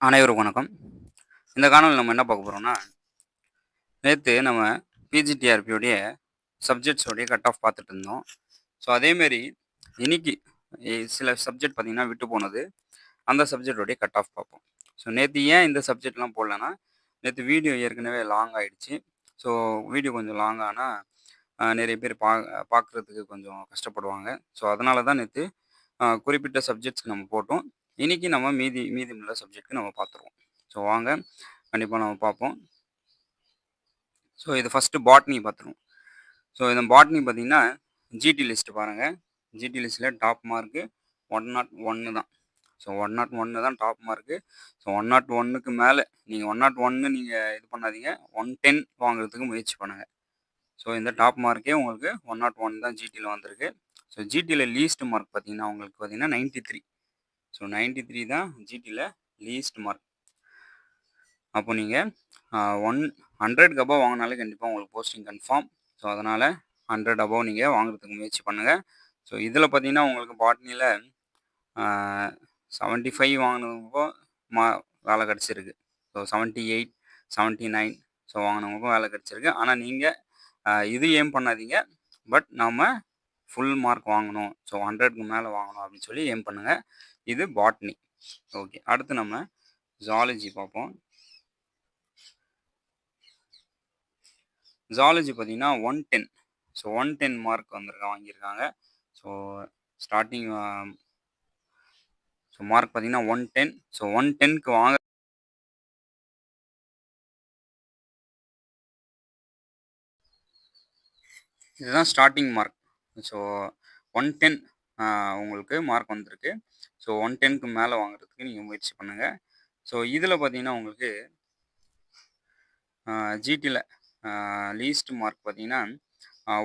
அனைவருக்கும் வணக்கம். இந்த காணொலியில் நம்ம என்ன பார்க்க போகிறோம்னா நேற்று நம்ம பிஜிடிஆர்பியோடைய சப்ஜெக்ட்ஸோடைய கட் ஆஃப் பார்த்துட்டு இருந்தோம். ஸோ அதேமாரி இன்னைக்கு சில சப்ஜெக்ட் பார்த்திங்கன்னா விட்டு போனது. அந்த சப்ஜெக்டோடைய கட் ஆஃப் பார்ப்போம். ஸோ நேற்று ஏன் இந்த சப்ஜெக்ட்லாம் போடலன்னா நேற்று வீடியோ ஏற்கனவே லாங் ஆகிடுச்சு ஸோ வீடியோ கொஞ்சம் லாங் ஆனால் நிறைய பேர் பா பார்க்குறதுக்கு கொஞ்சம் கஷ்டப்படுவாங்க. ஸோ அதனால தான் நேற்று குறிப்பிட்ட சப்ஜெக்ட்ஸ்க்கு நம்ம போட்டோம். இன்றைக்கி நம்ம மீதி மீதி உள்ள சப்ஜெக்ட்க்கு நம்ம பார்த்துருவோம். ஸோ வாங்க கண்டிப்பாக நம்ம பார்ப்போம். ஸோ இது ஃபஸ்ட்டு பாட்னி பார்த்துருவோம். ஸோ இந்த பாட்னி பார்த்தீங்கன்னா ஜிடி லிஸ்ட்டு பாருங்கள் ஜிடி லிஸ்ட்டில் டாப் மார்க்கு ஒன் நாட் ஒன்று தான். ஸோ ஒன் நாட் ஒன்று தான் top mark so one nought ஒன்றுக்கு மேலே நீங்கள் ஒன் நாட் ஒன்று நீங்கள் இது பண்ணாதீங்க. ஒன் டென் வாங்குறதுக்கு முயற்சி பண்ணுங்கள் ஸோ இந்த டாப் மார்க்கே உங்களுக்கு ஒன் நாட் ஒன் தான் ஜிடியில் வந்திருக்கு. ஸோ ஜிடியில் லீஸ்ட் மார்க் பார்த்தீங்கன்னா உங்களுக்கு பார்த்தீங்கன்னா ninety three so ninety three தான் ஜிடியில் லீஸ்ட் மார்க் அப்போ நீங்கள் ஒன் ஹண்ட்ரட்க்கு அபவ் வாங்கினாலே கண்டிப்பாக உங்களுக்கு போஸ்டிங் கன்ஃபார்ம் ஸோ அதனால் ஹண்ட்ரட் அபவ் நீங்கள் வாங்குறதுக்கு முயற்சி பண்ணுங்கள் ஸோ இதில் பார்த்தீங்கன்னா உங்களுக்கு பாட்னியில் செவன்ட்டி ஃபைவ் வாங்கினவங்க மா வேலை கிடச்சிருக்கு. So seventy eight seventy nine so வாங்கினவங்களுக்கும் வேலை கிடச்சிருக்கு. ஆனால் நீங்கள் இது ஏம் பண்ணாதீங்க. பட் நாம் ஃபுல் மார்க் வாங்கணும். ஸோ ஹண்ட்ரட்க்கு மேலே வாங்கணும் அப்படின்னு சொல்லி ஏம் பண்ணுங்கள் இது பாட்னி ஓகே அடுத்து நம்ம ஜாலஜி பார்ப்போம். ஜாலஜி பார்த்தீங்கன்னா one ten so one ten mark வந்திருக்கா வாங்கியிருக்காங்க. ஸோ ஸ்டார்டிங் ஸோ மார்க் பார்த்தீங்கன்னா ஒன் டென் ஸோ ஒன் டென்க்கு வாங்க இதுதான் starting mark so one ten உங்களுக்கு மார்க் வந்திருக்கு. ஸோ ஒன் டென்க்கு மேலே வாங்குறதுக்கு நீங்கள் முயற்சி பண்ணுங்கள் ஸோ இதில் பார்த்தீங்கன்னா உங்களுக்கு ஜிடியில் லீஸ்ட் மார்க் பார்த்தீங்கன்னா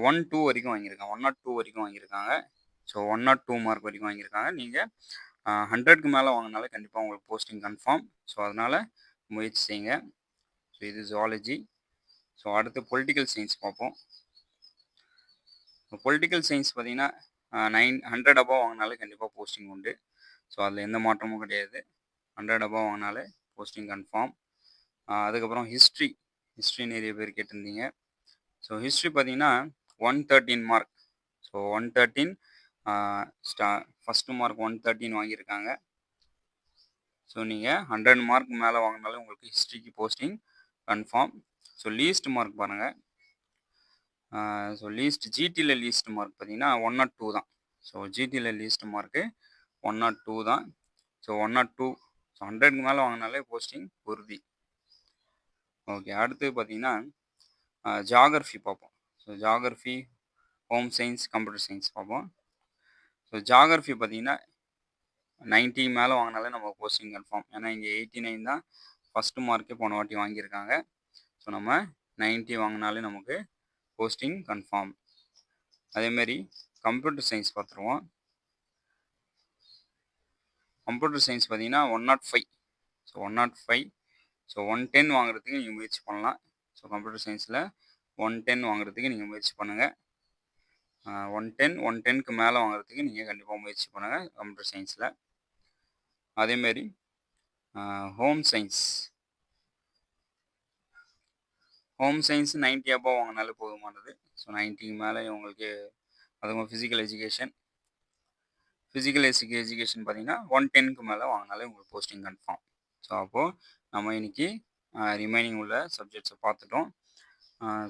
ஒன் டூ வரைக்கும் வாங்கியிருக்காங்க. ஒன் நாட் டூ வரைக்கும் வாங்கியிருக்காங்க. So one nought two mark வரைக்கும் வாங்கியிருக்காங்க. நீங்கள் ஹண்ட்ரட்க்கு மேலே வாங்கினாலே கண்டிப்பாக உங்களுக்கு போஸ்டிங் கன்ஃபார்ம் ஸோ அதனால் முயற்சி செய்யுங்க. ஸோ இது ஜுவாலஜி ஸோ அடுத்து பொலிட்டிக்கல் சயின்ஸ் பார்ப்போம். பொலிட்டிக்கல் சயின்ஸ் பார்த்தீங்கன்னா நைன் ஹண்ட்ரட் அபவ் வாங்கினாலே கண்டிப்பாக போஸ்டிங் உண்டு. ஸோ அதில் எந்த மாற்றமும் கிடையாது. ஹண்ட்ரட் அபவ் வாங்கினாலே போஸ்டிங் கன்ஃபார்ம் அதுக்கப்புறம் ஹிஸ்ட்ரி ஹிஸ்ட்ரி நிறைய பேர் கேட்டிருந்தீங்க. ஸோ ஹிஸ்ட்ரி பார்த்தீங்கன்னா one thirteen mark so one thirteen ஸ்டா ஃபஸ்ட்டு மார்க் ஒன் தேர்ட்டின் வாங்கியிருக்காங்க. ஸோ நீங்கள் ஹண்ட்ரட் மார்க் மேலே வாங்கினாலும் உங்களுக்கு ஹிஸ்ட்ரிக்கு posting confirm so least mark பாருங்கள் ஸோ லீஸ்ட் ஜிடியில் லீஸ்ட் மார்க் பார்த்தீங்கன்னா ஒன் நாட் டூ தான். So ஜிடியில் least mark one not two தான். So one not two so ஹண்ட்ரட்க்கு மேலே வாங்கினாலே போஸ்டிங் உறுதி. ஓகே அடுத்து பார்த்தீங்கன்னா ஜாகிரஃபி பார்ப்போம். So geography home science computer science பார்ப்போம். ஸோ ஜாகிரஃபி பார்த்தீங்கன்னா நைன்ட்டி மேலே வாங்கினாலே நம்ம போஸ்டிங் கன்ஃபார்ம் ஏன்னா இங்கே எயிட்டி நைன் தான் ஃபஸ்ட்டு மார்க்கே போன வாட்டி வாங்கியிருக்காங்க. ஸோ நம்ம நைன்ட்டி வாங்கினாலே நமக்கு போஸ்டிங் கன்ஃபார்ம் அதேமாரி கம்ப்யூட்டர் சயின்ஸ் பார்த்துருவோம். கம்ப்யூட்டர் சயின்ஸ் பார்த்தீங்கன்னா one nought five so one nought five so one ten வாங்குறதுக்கு நீங்கள் முயற்சி பண்ணலாம். ஸோ கம்ப்யூட்டர் சயின்ஸில் ஒன் டென் வாங்குறதுக்கு நீங்கள் முயற்சி பண்ணுங்கள் ஒன் டென் ஒன் டென்க்கு மேலே வாங்குறதுக்கு நீங்கள் கண்டிப்பாக முயற்சி பண்ணுங்கள் கம்ப்யூட்டர் சயின்ஸில் அதேமாரி home science home science ninety அப்போ வாங்கினாலே போதுமானது. ஸோ நைன்ட்டிக்கு மேலே உங்களுக்கு அதுவும் ஃபிசிக்கல் எஜுகேஷன் ஃபிசிக்கல் எஜுகே எஜுகேஷன் பார்த்தீங்கன்னா ஒன் டென்க்கு மேலே வாங்கினாலே உங்களுக்கு போஸ்டிங் கன்ஃபார்ம் ஸோ அப்போது நம்ம இன்றைக்கி ரிமைனிங் உள்ள சப்ஜெக்ட்ஸை பார்த்துட்டோம்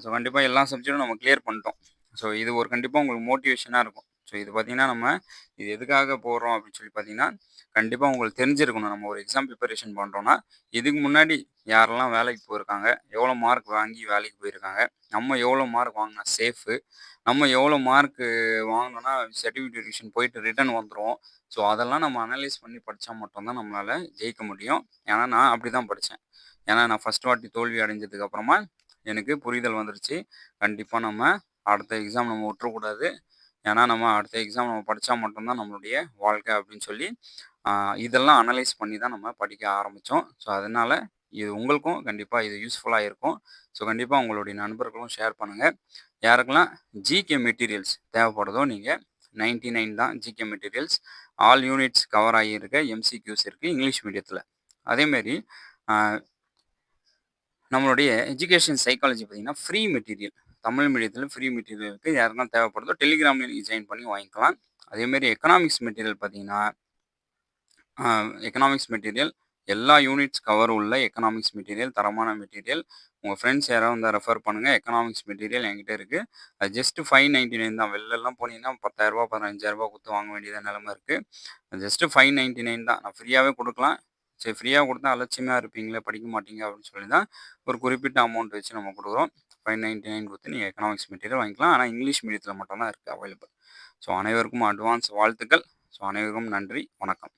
ஸோ கண்டிப்பாக எல்லா சப்ஜெக்டும் நம்ம கிளியர் பண்ணிட்டோம். ஸோ இது ஒரு கண்டிப்பாக உங்களுக்கு மோட்டிவேஷனாக இருக்கும். ஸோ இது பார்த்தீங்கன்னா நம்ம இது எதுக்காக போடுறோம் அப்படின்னு சொல்லி பார்த்தீங்கன்னா கண்டிப்பாக உங்களுக்கு தெரிஞ்சிருக்கணும். நம்ம ஒரு எக்ஸாம் ப்ரிப்பரேஷன் பண்ணுறோன்னா இதுக்கு முன்னாடி யாரெல்லாம் வேலைக்கு போயிருக்காங்க எவ்வளோ மார்க் வாங்கி வேலைக்கு போயிருக்காங்க நம்ம எவ்வளோ மார்க் வாங்கினா சேஃபு நம்ம எவ்வளோ மார்க் வாங்கினோன்னா சர்டிஃபிகேஷன் போயிட்டு ரிட்டர்ன் வந்துடும் ஸோ அதெல்லாம் நம்ம அனலைஸ் பண்ணி படித்தா மட்டும்தான் நம்மளால் ஜெயிக்க முடியும். ஏன்னா நான் அப்படி தான் படித்தேன் ஏன்னா நான் ஃபஸ்ட் வாட்டி தோல்வி அடைஞ்சதுக்கு அப்புறமா எனக்கு புரிதல் வந்துருச்சு. கண்டிப்பாக நம்ம அடுத்த எக்ஸாம் நம்ம விட்டுறக்கூடாது. ஏன்னா நம்ம அடுத்த எக்ஸாம் நம்ம படித்தா மட்டும்தான் நம்மளுடைய வாழ்க்கை அப்படின்னு சொல்லி இதெல்லாம் அனலைஸ் பண்ணி தான் நம்ம படிக்க ஆரம்பித்தோம் ஸோ அதனால் இது உங்களுக்கும் கண்டிப்பாக இது யூஸ்ஃபுல்லாக இருக்கும். ஸோ கண்டிப்பாக உங்களுடைய நண்பர்களும் ஷேர் பண்ணுங்கள் யாருக்கெல்லாம் ஜிகே மெட்டீரியல்ஸ் தேவைப்படுதோ நீங்கள் நைன்டி நைன் தான் GK materials all units cover ஆகியிருக்க MCQs இருக்குது இங்கிலீஷ் மீடியத்தில் அதேமாரி நம்மளுடைய எஜுகேஷன் சைக்காலஜி பார்த்தீங்கன்னா ஃப்ரீ மெட்டீரியல் தமிழ் மீடியத்தில் ஃப்ரீ மெட்டீரியல் இருக்குது யாருன்னா தேவைப்படுதோ டெலிகிராமில் நீங்கள் ஜாயின் பண்ணி வாங்கிக்கலாம். அதேமாரி எக்கனாமிக்ஸ் மெட்டீரியல் பார்த்தீங்கன்னா எக்கனாமிக்ஸ் மெட்டீரியல் எல்லா யூனிட்ஸ் கவர் உள்ள எக்கனாமிக்ஸ் மெட்டீரியல் தரமான மெட்டீரியல் உங்கள் ஃப்ரெண்ட்ஸ் யாராவது வந்து ரெஃபர் பண்ணுங்கள் எக்கனாமிக்ஸ் மெட்டீரியல் என்கிட்ட இருக்குது அது ஜஸ்ட் ஃபைவ் நைன்ட்டி நைன் தான். வெளிலலாம் போனீங்கன்னா பத்தாயிரரூபா பதினஞ்சாயிரரூபா கொடுத்து வாங்க வேண்டியது நிலமை இருக்குது ஜஸ்ட்டு ஃபைவ் நைன்ட்டி நைன் தான். நான் ஃப்ரீயாகவே கொடுக்கலாம். சரி ஃப்ரீயாக கொடுத்தா அலட்சியமாக இருப்பீங்களே படிக்க மாட்டீங்க அப்படின்னு சொல்லி தான் ஒரு குறிப்பிட்ட அமௌண்ட் வச்சு நம்ம கொடுக்குறோம். ஃபைவ் நைன்ட்டி நைன் கொடுத்து நீங்கள் எக்கனாமிக்ஸ் மெட்டீரியல் வாங்கிக்கலாம். ஆனால் இங்கிலீஷ் மீடியத்தில் மட்டும் தான் இருக்குது அவைலபிள் ஸோ அனைவருக்கும் அட்வான்ஸ் வாழ்த்துக்கள். ஸோ அனைவருக்கும் நன்றி. வணக்கம்.